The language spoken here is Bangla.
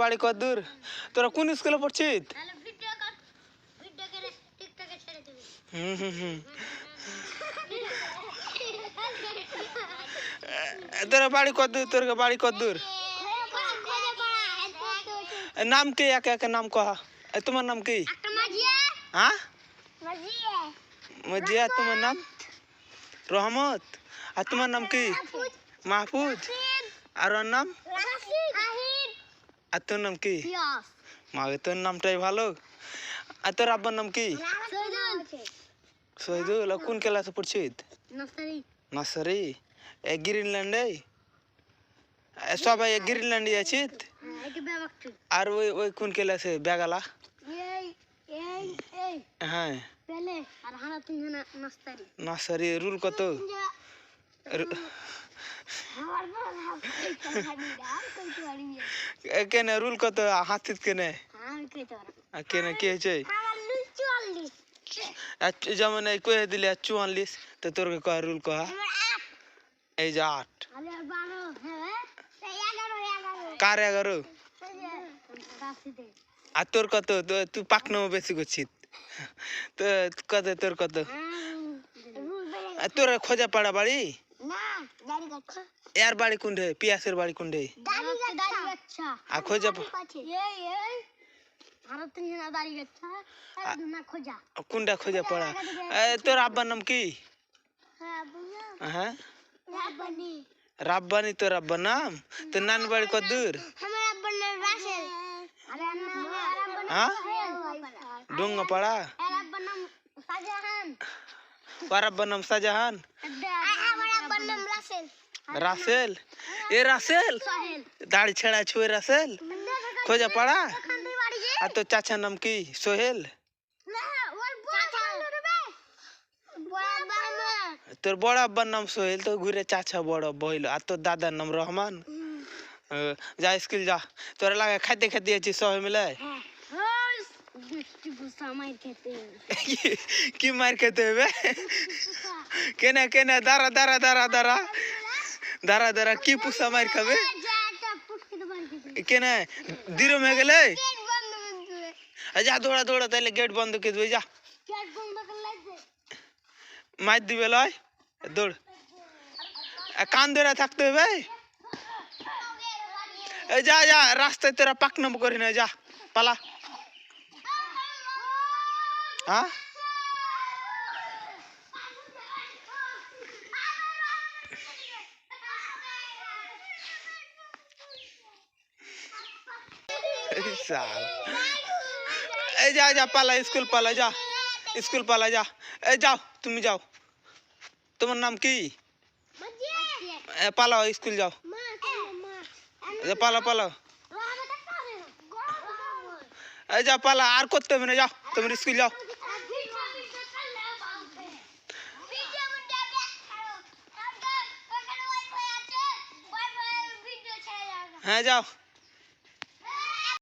बाड़ी कदूर तोरा कौन स्कूल पढ़ तोरा बाड़ी कदूर तोर के बाड़ी कदूर नाम के या क्या नाम कहा तुम्हारा नाम की हाँ मजिया तुम्हारा नाम रोहमत आ तुम्हारा नाम की महफूज आर नाम অত নরম কি মারতন নামটাই ভালো অত রাப்பன் নাম কি সোইদ লখন কেলা সাপছিত নসরি নসরি এ গ্রিনল্যান্ডে সব এ গ্রিনল্যান্ডে আছে আর ওই ওই কোন কেলা আছে ভেগালা এই এই হ্যাঁ pele আর হানাতিন নসতা নসরি রুল কত কেনে রুল কত হাতিত কেন হ্যাঁ, কেনে কে হয়েছে যেমন এই কয়ে দিলে চুয়াল্লিশ তো তোর কয় রুল কহা এই যে আট হ্যাঁ? কার এগারো আর তোর কত তুই পাকনাও বেশি করছিস তো কত তোর কত তোর খোঁজা পাড়া বাড়ি daur kaca air balik kundei piasser balik kundei daur kaca daur kaca aku kundei pula eh tuh rabban aha rabbani rabbani tuh rabbanam tuh nan balik kau duduk dong pula barabanam sajahan sajahan Rasel এ রাসেল দাড়ি ছেড়া ছুঁয়ে রাসেল খোঁজা পাড়া আর তোর চাচার নাম কি সোহেল তোর বড় আব্বার নাম সোহেল তো ঘুরে চাচা বড় আব্বা হইলো আর তোর দাদার নাম রহমান যা স্কুল যা তোরা লাগে খাইতে খাইতে আছিস সবাই মিলে কি মার খেতে হবে কেনা কেনা দাঁড়া দাঁড়া দাঁড়া দাঁড়া दारा दारा की पुसा मार खबे केना दिरो में गेले अजा दौड़ा दौड़ा तले गेट बंद के दो जा मार दिबे लय दौड़ आ कान धरे थकते भाई ए जा जा रास्ते तेरा पकनम करिन जा पाला हां ए जा जा पाला स्कूल पाला जा स्कूल पाला जा ए जाओ तुम जाओ तुम नाम की पाला स्कूल जाओ जा पाला पाला ए जा पाला आर को तुम ने जाओ तुम स्कूल जाओ हाँ जाओ